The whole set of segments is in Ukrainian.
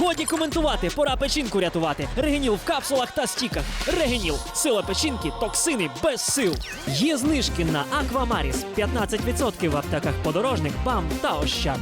Годі коментувати, пора печінку рятувати. Регеніл в капсулах та стіках. Регеніл. Сила печінки, токсини без сил. Є знижки на Аквамаріс. 15% в аптеках подорожник, БАМ та Ощад.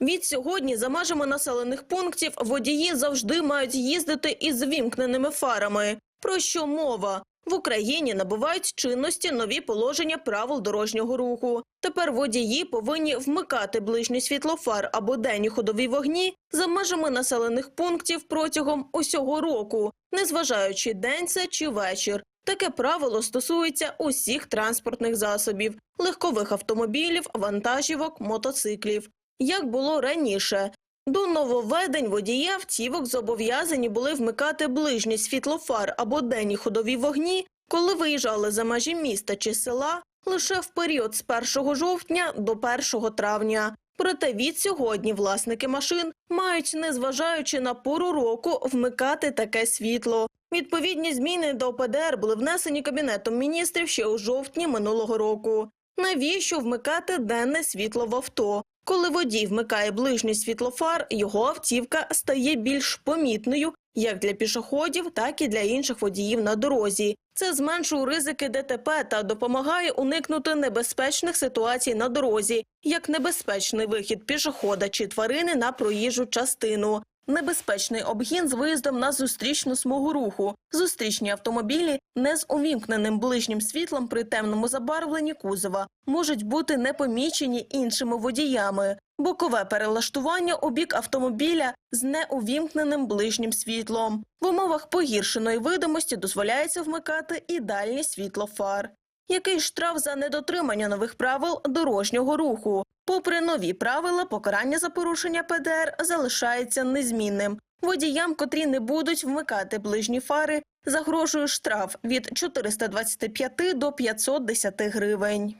Від сьогодні за межами населених пунктів водії завжди мають їздити із вімкненими фарами. Про що мова? В Україні набувають чинності нові положення правил дорожнього руху. Тепер водії повинні вмикати ближній світлофар або денні ходові вогні за межами населених пунктів протягом усього року, незважаючи день це чи вечір. Таке правило стосується усіх транспортних засобів, легкових автомобілів, вантажівок, мотоциклів. Як було раніше, до нововведень водії автівок зобов'язані були вмикати ближній світлофар або денні ходові вогні, коли виїжджали за межі міста чи села лише в період з 1 жовтня до 1 травня. Проте від сьогодні власники машин мають, незважаючи на пору року, вмикати таке світло. Відповідні зміни до ПДР були внесені Кабінетом міністрів ще у жовтні минулого року. Навіщо вмикати денне світло в авто? Коли водій вмикає ближній світлофар, його автівка стає більш помітною як для пішоходів, так і для інших водіїв на дорозі. Це зменшує ризики ДТП та допомагає уникнути небезпечних ситуацій на дорозі, як небезпечний вихід пішохода чи тварини на проїжджу частину. Небезпечний обгін з виїздом на зустрічну смугу руху, зустрічні автомобілі не з увімкненим ближнім світлом при темному забарвленні кузова можуть бути непомічені іншими водіями. Бокове перелаштування у бік автомобіля з неувімкненим ближнім світлом. В умовах погіршеної видимості дозволяється вмикати і дальнє світло фар. Який штраф за недотримання нових правил дорожнього руху? Попри нові правила, покарання за порушення ПДР залишається незмінним. Водіям, котрі не будуть вмикати ближні фари, загрожує штраф від 425 до 510 гривень.